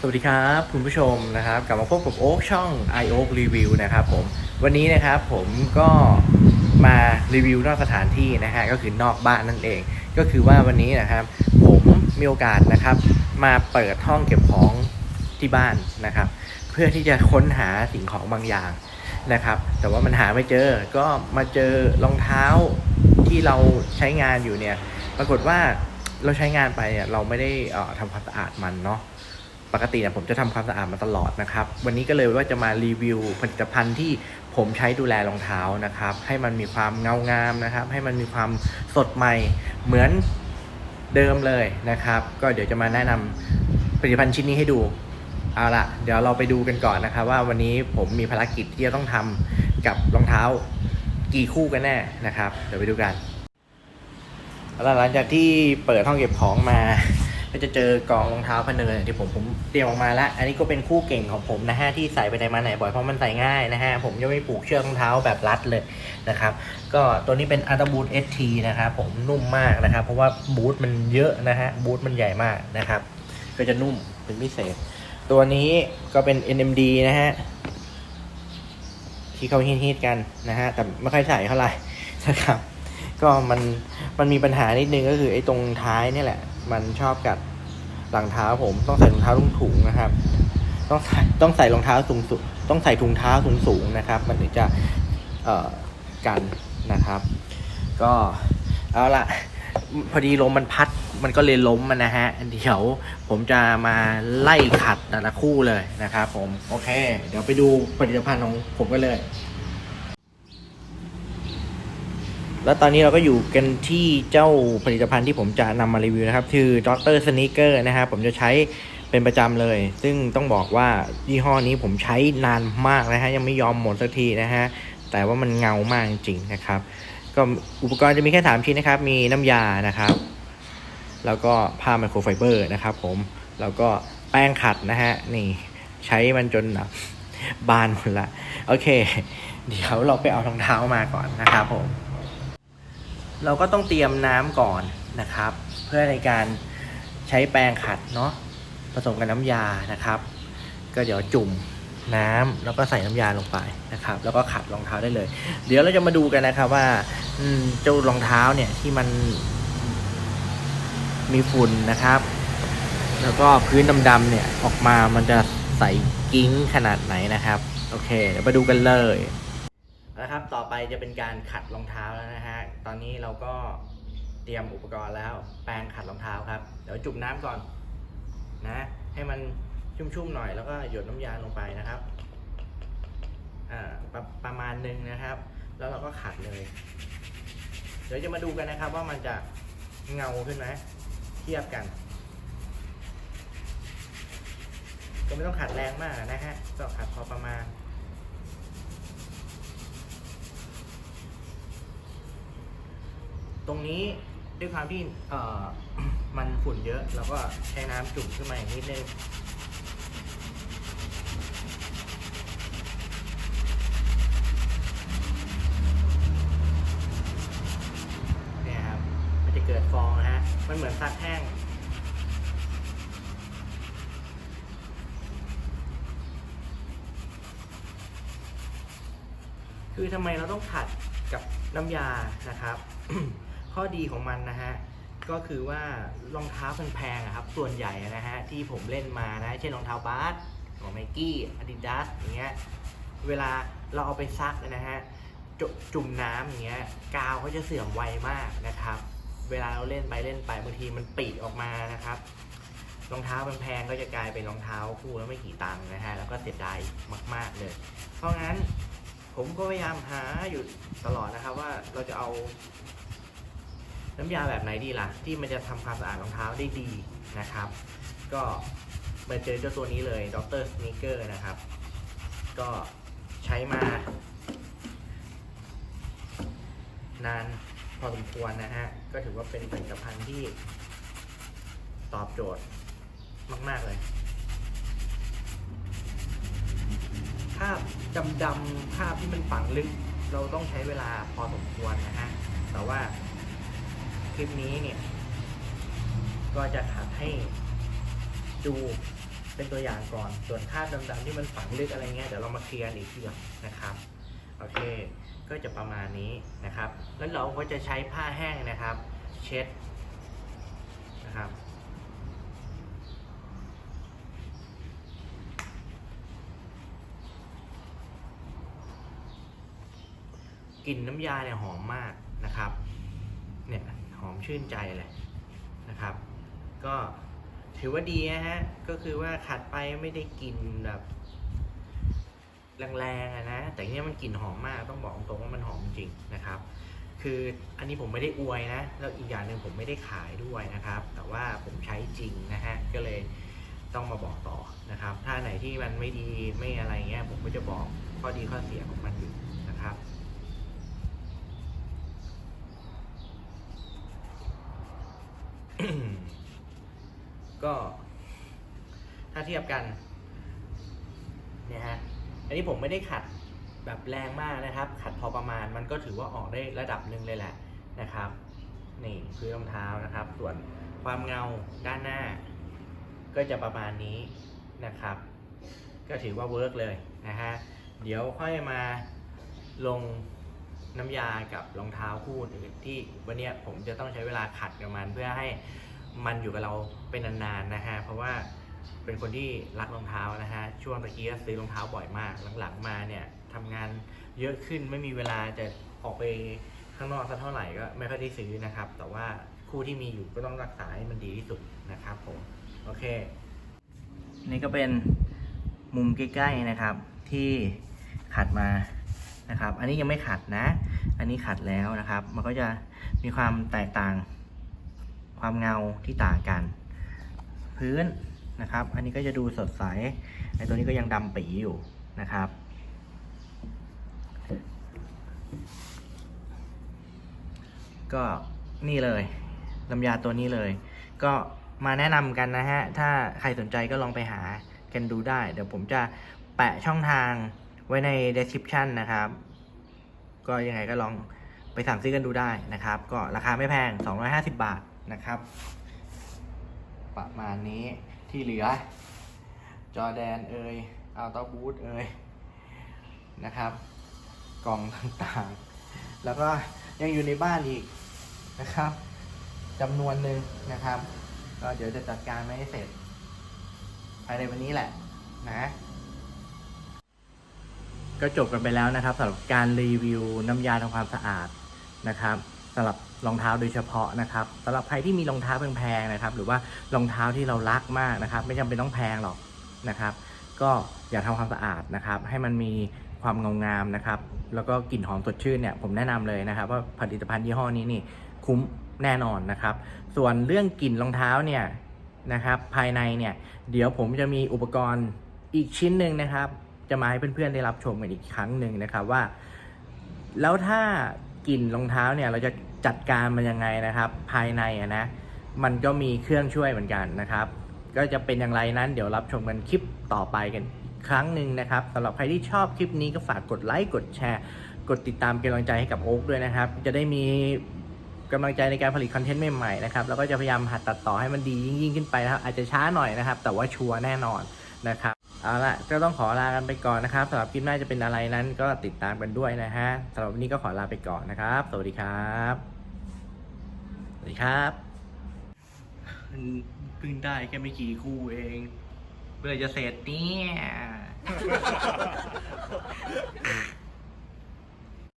สวัสดีครับคุณผู้ชมนะครับกลับมาพบกับโอ๊กช่อง i o k Review นะครับผมวันนี้นะครับผมก็มารีวิวนอกสถานที่นะฮะก็คือนอกบ้านนั่นเอง ก็คือว่าวันนี้นะครับผมมีโอกาสนะครับ มาเปิดห้องเก็บของที่บ้านนะครับ เพื่อที่จะค้นหาสิ่งของบางอย่างนะครับ แต่ว่ามันหาไม่เจอก็มาเจอรองเท้าที่เราใช้งานอยู่เนี่ย ปรากฏว่าเราใช้งานไปเนี่ยเราไม่ได้อ่อทำความสะอาดมันเนาะ ปกติเนี่ยผมจะทำความสะอาดมาตลอดนะครับ วันนี้ก็เลยว่าจะมารีวิวผลิตภัณฑ์ที่ผมใช้ดูแลรองเท้านะครับ ให้มันมีความเงางามนะครับ ให้มันมีความสดใหม่เหมือนเดิมเลยนะครับ ก็เดี๋ยวจะมาแนะนำผลิตภัณฑ์ชิ้นนี้ให้ดู เอาละเดี๋ยวเราไปดูกันก่อนนะครับ ว่าวันนี้ผมมีภารกิจที่จะต้องทำกับรองเท้ากี่คู่กันแน่นะครับ เดี๋ยวไปดูกันแล้วหลังจากที่เปิดห้องเก็บของมา ก็จะเจอกล่องรองเท้าพันเนยที่ผมผมเตรียมออกมาแล้ว อันนี้ก็เป็นคู่เก่งของผมนะฮะที่ใส่ไปไหนมาไหนบ่อยเพราะมันใส่ง่ายนะฮะผมยังไม่ผูกเชือกรองเท้าแบบรัดเลยนะครับ ก็ตัวนี้เป็นอัลตบูทเอสทีนะครับผมนุ่มมากนะครับ เพราะว่าบูทมันเยอะนะฮะบูทมันใหญ่มากนะครับ ก็จะนุ่มเป็นพิเศษ ตัวนี้ก็เป็น NMD นะฮะที่เขาฮิตๆกันนะฮะแต่ไม่ค่อยใส่เท่าไหร่นะครับ ก็มันมันมีปัญหานิดนึงก็คือไอ้ตรงท้ายนี่แหละ มันชอบกัดหลังเท้าผมต้องใส่รองเท้าถุงๆนะครับ ต้องใส่ต้องใส่รองเท้าสูงสุดต้องใส่ถุงเท้าสูงสูงนะครับ มันถึงจะเอ่อกันนะครับ ก็เอาละพอดีลมมันพัดมันก็เลยล้มมันนะฮะเดี๋ยวผมจะมาไล่ขัดแต่ละคู่เลยนะครับผม โอเค เดี๋ยวไปดูผลิตภัณฑ์ของผมกันเลย แล้วตอนนี้เราก็อยู่กันที่เจ้าผลิตภัณฑ์ที่ผมจะนำมารีวิวนะครับ คือดรสน e เกอร์นะครับผมจะใช้เป็นประจำเลย ซึ่งต้องบอกว่ายี่ห้อนี้ผมใช้นานมากนะฮะยังไม่ยอมหมดสักทีนะฮะแต่ว่ามันเงามากจริงๆนะครับ ก็อุปกรณ์จะมีแค่3ชิ้นนะครับ มีน้ำยานะครับ แล้วก็ผ้าไมโครไฟเบอร์นะครับผมแล้วก็แป้งขัดนะฮะนี่ใช้มันจนแบบบานหมดละโอเค เดี๋ยวเราไปเอารองเท้ามาก่อนนะครับผม เราก็ต้องเตรียมน้ำก่อนนะครับ เพื่อในการใช้แปรงขัดเนาะผสมกับน้ำยานะครับ ก็เดี๋ยวจุ่มน้ำแล้วก็ใส่น้ำยาลงไปนะครับ แล้วก็ขัดรองเท้าได้เลย เดี๋ยวเราจะมาดูกันนะครับว่าอืเจ้ารองเท้าเนี่ยที่มันมีฝุ่นนะครับ แล้วก็พื้นดำๆเนี่ยออกมามันจะใสกิ้งขนาดไหนนะครับ โอเค เดี๋ยวไปดูกันเลย นะครับ ต่อไปจะเป็นการขัดรองเท้าแล้วนะฮะ ตอนนี้เราก็เตรียมอุปกรณ์แล้ว แปรงขัดรองเท้าครับ เดี๋ยวจุ่มน้ำก่อนนะ ให้มันชุ่มๆหน่อยแล้วก็หยดน้ำยาลงไปนะครับอ่าปประมาณหนึ่งนะครับ แล้วเราก็ขัดเลย เดี๋ยวจะมาดูกันนะครับ ว่ามันจะเงาขึ้นไหมเทียบกัน ก็ไม่ต้องขัดแรงมากนะฮะก็ขัดพอประมาณ ตรงนี้ด้วยความที่เอ่อ มันฝุ่นเยอะเราก็ใช้น้ำจุ่มขึ้นมาอย่างนิดนึงเนี่ยครับ มันจะเกิดฟองนะฮะ มันเหมือนซักแห้ง คือทำไมเราต้องขัดกับน้ำยานะครับ ข้อดีของมันนะฮะก็คือว่ารองเท้าแพงๆครับส่วนใหญ่นะฮะที่ผมเล่นมานะเช่นรองเท้าบาสของไมกี้อาดิดาสอย่างเงี้ยเวลาเราเอาไปซักนะฮะจจุ่มน้ำอย่างเงี้ยกาวเขาจะเสื่อมไวมากนะครับ เวลาเราเล่นไปเล่นไปบางทีมันปีออกมานะครับรองเท้าแพงๆก็จะกลายเป็นรองเท้าคู่แล้วไม่กี่ตังค์นะฮะแล้วก็เสียดายมาก ๆเลย เพราะงั้นผมก็พยายามหาอยู่ตลอดนะครับว่าเราจะเอา น้ำยาแบบไหนดีล่ะ ที่มันจะทำความสะอาดรองเท้าได้ดีนะครับ ก็มาเจอเจ้าตัวนี้เลยด็อกเตอร์สเนเกอร์นะครับ ก็ใช้มา นานพอสมควรนะฮะ ก็ถือว่าเป็นผลิตภัณฑ์ที่ตอบโจทย์มาก ๆ เลยภาพดำๆภาพที่มันฝังลึก เราต้องใช้เวลาพอสมควรนะฮะ แต่ว่า ลิปนี้เนี่ย ก็จะถัดให้ดูเป็นตัวอย่างก่อน ส่วนคราบดำๆที่มันฝังลึกอะไรเงี้ยเดี๋ยวเรามาเคลียร์อีกทีหลังนะครับ โอเค ก็จะประมาณนี้นะครับ แล้วเราก็จะใช้ผ้าแห้งนะครับ เช็ดนะครับกลิ่นน้ำยาเนี่ยหอมมากนะครับ เนี่ย ชื่นใจเลยนะครับ ก็ถือว่าดีนะฮะ ก็คือว่าขัดไปไม่ได้กลิ่นแบบแรงๆนะ แต่เนี่ยมันกลิ่นหอมมากต้องบอกตรงว่ามันหอมจริงนะครับ คืออันนี้ผมไม่ได้อวยนะ แล้วอีกอย่างหนึ่งผมไม่ได้ขายด้วยนะครับ แต่ว่าผมใช้จริงนะฮะ ก็เลยต้องมาบอกต่อนะครับ ถ้าไหนที่มันไม่ดีไม่อะไรเงี้ยผมก็จะบอกข้อดีข้อเสียของมันอยู่นะครับ ก็ ถ้าเทียบกันเนี่ยฮะอันนี้ผมไม่ได้ขัดแบบแรงมากนะครับ ขัดพอประมาณมันก็ถือว่าออกได้ระดับหนึ่งเลยแหละนะครับนี่คือรองเท้านะครับ ส่วนความเงาด้านหน้า ก็จะประมาณนี้นะครับ ก็ถือว่าเวิร์กเลยนะฮะเดี๋ยวค่อยมาลงน้ำยากับรองเท้าคู่อื่นที่วันนี้ผมจะต้องใช้เวลาขัดกับมันเพื่อให้มันอยู่กับเราเป็นนานๆนะฮะเพราะว่า เป็นคนที่รักรองเท้านะฮะช่วงตะกี้ก็ซื้อรองเท้าบ่อยมาก หลังๆมาเนี่ยทำงานเยอะขึ้นไม่มีเวลาจะออกไปข้างนอกสักเท่าไหร่ก็ไม่ค่อยได้ซื้อนะครับ แต่ว่าคู่ที่มีอยู่ก็ต้องรักษาให้มันดีที่สุดนะครับผมโอเค นี่ก็เป็นมุมใกล้ๆนะครับที่ขัดมานะครับ อันนี้ยังไม่ขัดนะ อันนี้ขัดแล้วนะครับ มันก็จะมีความแตกต่าง ความเงาที่ต่างกัน พื้น นะครับ อันนี้ก็จะดูสดใส ไอตัวนี้ก็ยังดำปีอยู่นะครับ ก็นี่เลยน้ำยาตัวนี้เลย ก็มาแนะนำกันนะฮะ ถ้าใครสนใจก็ลองไปหากันดูได้ เดี๋ยวผมจะแปะช่องทางไว้ใน description นะครับ ก็ยังไงก็ลองไปสั่งซื้อกันดูได้นะครับ ก็ราคาไม่แพง 250 บาทนะครับ ประมาณนี้ ที่เหลือ จอแดนเอยอัลต b บูทเอยนะครับ กล่องต่างๆ แล้วก็ยังอยู่ในบ้านอีกนะครับจำนวนหนึ่งนะครับ ก็เดี๋ยวจะจัดการไม่ให้เสร็จภายในวันนี้แหละนะก็จบกันไปแล้วนะครับสำหรับการรีวิวน้ำยาทำความสะอาดนะครับสำหรับ รองเท้าโดยเฉพาะนะครับสำหรับใครที่มีรองเท้าแพงๆนะครับ หรือว่ารองเท้าที่เรารักมากนะครับ ไม่จำเป็นต้องแพงหรอกนะครับ ก็อย่ากทำความสะอาดนะครับ ให้มันมีความเงางามนะครับ แล้วก็กลิ่นหอมสดชื่นเนี่ยผมแนะนำเลยนะครับ ว่าผลิตภัณฑ์ยี่ห้อนี้นี่คุ้มแน่นอนนะครับ ส่วนเรื่องกลิ่นรองเท้าเนี่ยนะครับภายในเนี่ยเดี๋ยวผมจะมีอุปกรณ์อีกชิ้นหนึ่งนะครับ จะมาให้เพื่อนๆได้รับชมกันอีกครั้งหนึ่งนะครับว่า แล้วถ้ากลิ่นรองเท้าเนี่ยเราจะ จัดการมันยังไงนะครับ ภายในอะนะ มันก็มีเครื่องช่วยเหมือนกันนะครับ ก็จะเป็นอย่างไรนั้นเดี๋ยวรับชมกันคลิปต่อไปกันอีกครั้งหนึ่งนะครับสำหรับใครที่ชอบคลิปนี้ก็ฝากกดไลค์กดแชร์ กดติดตามเป็นกำลังใจให้กับโอ๊กด้วยนะครับ จะได้มีกำลังใจในการผลิตคอนเทนต์ใหม่ๆนะครับแล้วก็จะพยายามหัดตัดต่อให้มันดียิ่งๆขึ้นไปนะครับอาจจะช้าหน่อยนะครับ แต่ว่าชัวร์แน่นอนนะครับ เอาละก็ต้องขอลากันไปก่อนนะครับสำหรับคลิปหน้าจะเป็นอะไรนั้นก็ติดตามกันด้วยนะฮะสำหรับวันนี้ก็ขอลาไปก่อนนะครับ สวัสดีครับ สวัสดีครับเพิ่งได้แค่ไม่กี่คู่เองเมื่อจะเสร็จเนี่ย